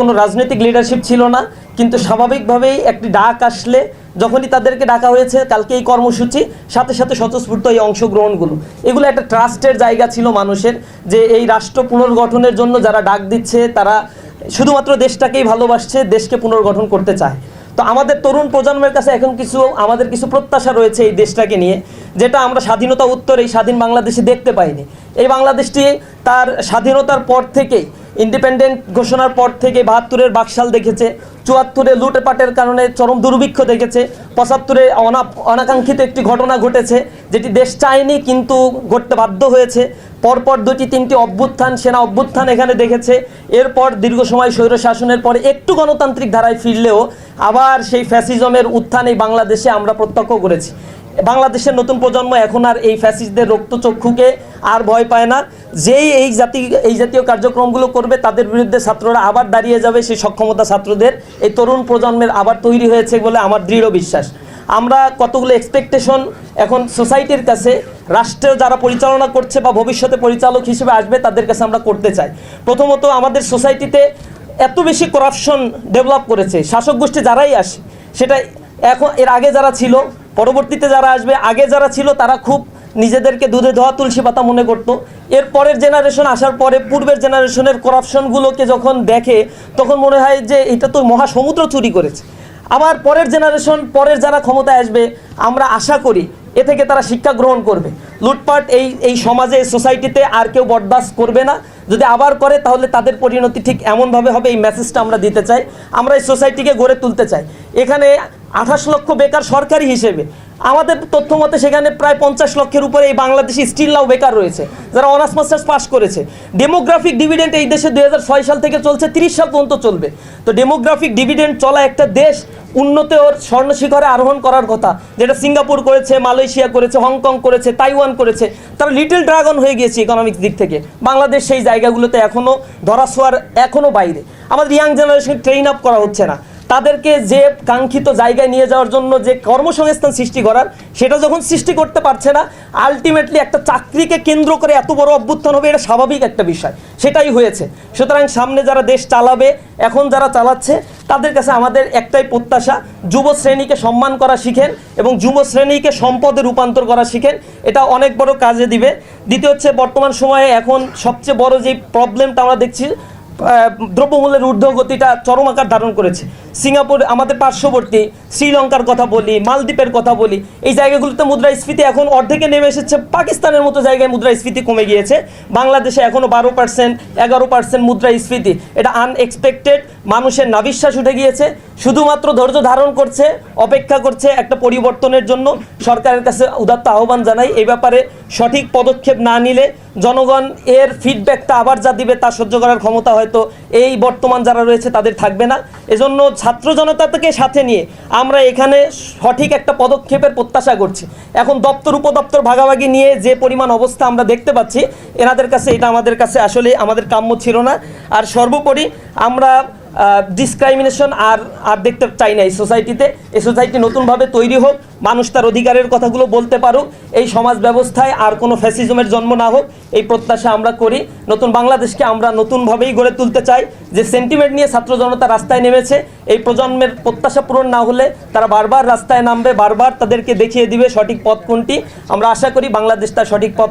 কোনো রাজনৈতিক লিডারশিপ ছিল না, কিন্তু স্বাভাবিকভাবেই একটি ডাক আসলে যখনই তাদেরকে ডাকা হয়েছে, কালকে এই কর্মসূচি, সাথে সাথে স্বতঃস্ফূর্ত এই অংশগ্রহণগুলো। এগুলো একটা ট্রাস্টের জায়গা ছিল মানুষের, যে এই রাষ্ট্র পুনর্গঠনের জন্য যারা ডাক দিচ্ছে, তারা শুধুমাত্র দেশটাকেই ভালোবাসছে, দেশকে পুনর্গঠন করতে চায়। তো আমাদের তরুণ প্রজন্মের কাছে এখন কিছু, আমাদের কিছু প্রত্যাশা রয়েছে এই দেশটাকে নিয়ে। যেটা আমরা স্বাধীনতা উত্তর এই স্বাধীন বাংলাদেশে দেখতে পাইনি। এই বাংলাদেশটি তার স্বাধীনতার পর থেকে ইন্ডিপেন্ডেন্ট ঘোষণার পর থেকে বাহাত্তরের বাকশাল দেখেছে, চুয়াত্তরে লুটেপাটের কারণে চরম দুর্ভিক্ষ দেখেছে, পঁচাত্তরে অনা, অনাকাঙ্ক্ষিত একটি ঘটনা ঘটেছে, যেটি দেশ চায়নি কিন্তু ঘটতে বাধ্য হয়েছে। পরপর দুটি, তিনটি অভ্যুত্থান, সেনা অভ্যুত্থান এখানে দেখেছে। এরপর দীর্ঘ সময় স্বৈর শাসনের পরে একটু গণতান্ত্রিক ধারায় ফিরলেও আবার সেই ফ্যাসিজমের উত্থান এই বাংলাদেশে আমরা প্রত্যক্ষ করেছি। বাংলাদেশের নতুন প্রজন্ম এখন আর এই ফ্যাসিস্টদের রক্তচক্ষুকে আর ভয় পায় না। যেই এই জাতি, এই জাতীয় কার্যক্রমগুলো করবে, তাদের বিরুদ্ধে ছাত্ররা আবার দাঁড়িয়ে যাবে, সেই সক্ষমতা ছাত্রদের। এই তরুণ প্রজন্মের আবার তৈরি হয়েছে বলে আমার দৃঢ় বিশ্বাস। আমরা কতগুলো এক্সপেকটেশন এখন সোসাইটির কাছে, রাষ্ট্র যারা পরিচালনা করছে বা ভবিষ্যতে পরিচালক হিসেবে আসবে, তাদের কাছে আমরা করতে চাই। প্রথমত আমাদের সোসাইটিতে এত বেশি করাপশন ডেভেলপ করেছে। শাসক গোষ্ঠী যারাই আসে, সেটা এখন, এর আগে যারা ছিল পরবর্তীতে যারা আসবে, আগে যারা ছিল তারা খুব নিজেদেরকে দুধে ধোয়া তুলসী পাতা মনে করতো। এর পরের জেনারেশন আসার পরে পূর্বের জেনারেশনের করাপশনগুলোকে যখন দেখে, তখন মনে হয় যে এটা তো মহাসমুদ্র চুরি করেছে। আবার পরের জেনারেশন পরের যারা ক্ষমতায় আসবে, আমরা আশা করি এ থেকে তারা শিক্ষা গ্রহণ করবে। লুটপাট এই এই সমাজে, সোসাইটিতে আর কেউ বরদাস্ত করবে না। যদি আবার করে, তাহলে তাদের পরিণতি ঠিক এমনভাবে হবে, এই মেসেজটা আমরা দিতে চাই। আমরা এই সোসাইটিকে গড়ে তুলতে চাই। এখানে আঠাশ লক্ষ বেকার সরকারি হিসেবে আমাদের তথ্য মতে সেখানে প্রায় পঞ্চাশ লক্ষের উপরে এই বাংলাদেশি স্টিল নাও বেকার রয়েছে, যারা অনার্স মাস্টার্স পাস করেছে। ডেমোগ্রাফিক ডিভিডেন্ট এই দেশে দুই হাজার ছয় সাল থেকে চলছে, তিরিশ সাল পর্যন্ত চলবে। তো ডেমোগ্রাফিক ডিভিডেন্ট চলা একটা দেশ উন্নত ওর স্বর্ণ শিখরে আরোহণ করার কথা, যেটা সিঙ্গাপুর করেছে, মালয়েশিয়া করেছে, হংকং করেছে, তাইওয়ান করেছে, তারা লিটল ড্রাগন হয়ে গিয়েছে ইকোনমিক দিক থেকে। বাংলাদেশ সেই জায়গাগুলোতে এখনও ধরাছোঁয়ার এখনও বাইরে। আমাদের ইয়াং জেনারেশন ট্রেন আপ করা হচ্ছে না। তাদেরকে যে কাঙ্ক্ষিত জায়গায় নিয়ে যাওয়ার জন্য যে কর্মসংস্থান সৃষ্টি করার, সেটা যখন সৃষ্টি করতে পারছে না আলটিমেটলি একটা চাকরিকে কেন্দ্র করে এত বড় অভ্যুত্থান হবে, এটা স্বাভাবিক একটা বিষয়। সেটাই হয়েছে। সুতরাং সামনে যারা দেশ চালাবে, এখন যারা চালাচ্ছে, তাদের কাছে আমাদের একটাই প্রত্যাশা, যুব শ্রেণীকে সম্মান করা শিখেন এবং যুব শ্রেণীকে সম্পদে রূপান্তর করা শিখেন। এটা অনেক বড় কাজে দিবে। দ্বিতীয় হচ্ছে, বর্তমান সময়ে এখন সবচেয়ে বড় যে প্রবলেমটা আমরা দেখছি দ্রব্যমূল্যের ঊর্ধ্বগতিটা চরম আকার ধারণ করেছে। সিঙ্গাপুর, আমাদের পার্শ্ববর্তী শ্রীলঙ্কার কথা বলি, মালদ্বীপের কথা বলি, এই জায়গাগুলোতে মুদ্রাস্ফীতি এখন অর্ধেকে নেমে এসেছে। পাকিস্তানের মতো জায়গায় মুদ্রাস্ফীতি কমে গিয়েছে। বাংলাদেশে এখনও বারো পার্সেন্ট এগারো পার্সেন্ট মুদ্রাস্ফীতি। এটা আনএক্সপেক্টেড মানুষের নাবিশ্বাস উঠে গিয়েছে। শুধুমাত্র ধৈর্য ধারণ করছে, অপেক্ষা করছে একটা পরিবর্তনের জন্য। সরকারের কাছে উদাত্ত আহ্বান জানাই এই ব্যাপারে সঠিক পদক্ষেপ না নিলে জনগণ এর ফিডব্যাকটা আবার যা দিবে তা সহ্য করার ক্ষমতা হয়তো এই বর্তমান যারা রয়েছে তাদের থাকবে না। এজন্য ছাত্র জনতাকে সাথে নিয়ে আমরা এখানে সঠিক একটা পদক্ষেপের প্রত্যাশা করছি। এখন দপ্তর, উপদপ্তর ভাগাভাগি নিয়ে যে পরিমাণ অবস্থা আমরা দেখতে পাচ্ছি, এনাদের কাছে, এটা আমাদের কাছে আসলে আমাদের কাম্য ছিল না। আর সর্বোপরি আমরা ডিসক্রাইমিনেশন আর আর দেখতে চাই না এই সোসাইটিতে এই সোসাইটি নতুনভাবে তৈরি হোক, মানুষ তার অধিকারের কথাগুলো বলতে পারুক, এই সমাজ ব্যবস্থায় আর কোনো ফ্যাসিজমের জন্ম না হোক, এই প্রত্যাশা আমরা করি। নতুন বাংলাদেশকে আমরা নতুনভাবেই গড়ে তুলতে চাই। যে সেন্টিমেন্ট নিয়ে ছাত্র জনতা রাস্তায় নেমেছে, এই প্রজন্মের প্রত্যাশা পূরণ না হলে তারা বারবার রাস্তায় নামবে, বারবার তাদেরকে দেখিয়ে দিবে সঠিক পথ কোনটি। আমরা আশা করি বাংলাদেশ তার সঠিক পথ